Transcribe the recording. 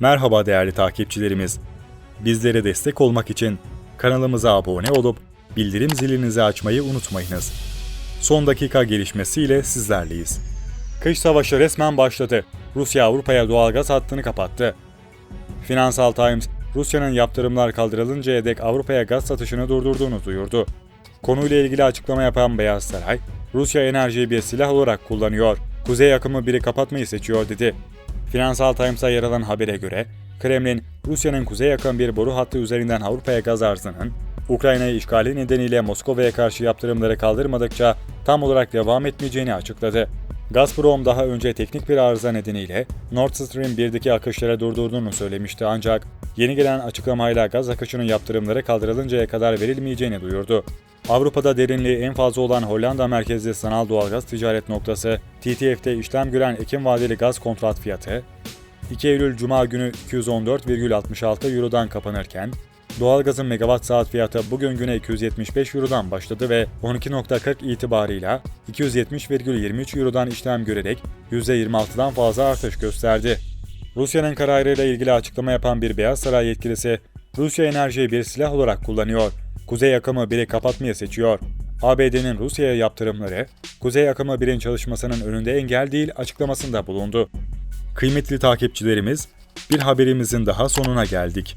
Merhaba değerli takipçilerimiz. Bizlere destek olmak için kanalımıza abone olup bildirim zilinizi açmayı unutmayınız. Son dakika gelişmesiyle sizlerleyiz. Kış savaşı resmen başladı. Rusya Avrupa'ya doğalgaz hattını kapattı. Finansal Times, Rusya'nın yaptırımlar kaldırılıncaya dek Avrupa'ya gaz satışını durdurduğunu duyurdu. Konuyla ilgili açıklama yapan Beyaz Saray, Rusya enerjiyi bir silah olarak kullanıyor, kuzey akımı biri kapatmayı seçiyor dedi. Finansal Times'a yer alan habere göre, Kremlin, Rusya'nın kuzey akım bir boru hattı üzerinden Avrupa'ya gaz arzının, Ukrayna'yı işgali nedeniyle Moskova'ya karşı yaptırımları kaldırmadıkça tam olarak devam etmeyeceğini açıkladı. Gazprom daha önce teknik bir arıza nedeniyle Nord Stream 1'deki akışları durdurduğunu söylemişti ancak yeni gelen açıklamayla gaz akışının yaptırımları kaldırılıncaya kadar verilmeyeceğini duyurdu. Avrupa'da derinliği en fazla olan Hollanda merkezli sanal doğalgaz ticaret noktası TTF'de işlem gören Ekim vadeli gaz kontrat fiyatı 2 Eylül Cuma günü 214,66 Euro'dan kapanırken doğalgazın megawatt saat fiyatı bugün güne 275 Euro'dan başladı ve 12.40 itibarıyla 270,23 Euro'dan işlem görerek %26'dan fazla artış gösterdi. Rusya'nın kararıyla ilgili açıklama yapan bir Beyaz Saray yetkilisi, Rusya enerjiyi bir silah olarak kullanıyor, Kuzey akımı biri kapatmayı seçiyor. ABD'nin Rusya'ya yaptırımları, Kuzey akımı 1'in çalışmasının önünde engel değil açıklamasında bulundu. Kıymetli takipçilerimiz, bir haberimizin daha sonuna geldik.